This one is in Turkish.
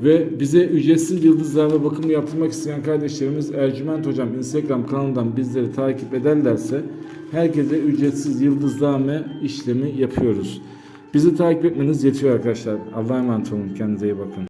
Ve bize ücretsiz yıldızlarla bakım yaptırmak isteyen kardeşlerimiz Ercüment Hocam Instagram kanalından bizleri takip ederlerse herkese ücretsiz yıldızlame işlemi yapıyoruz. Bizi takip etmeniz yetiyor arkadaşlar. Allah'a emanet olun. Kendinize iyi bakın.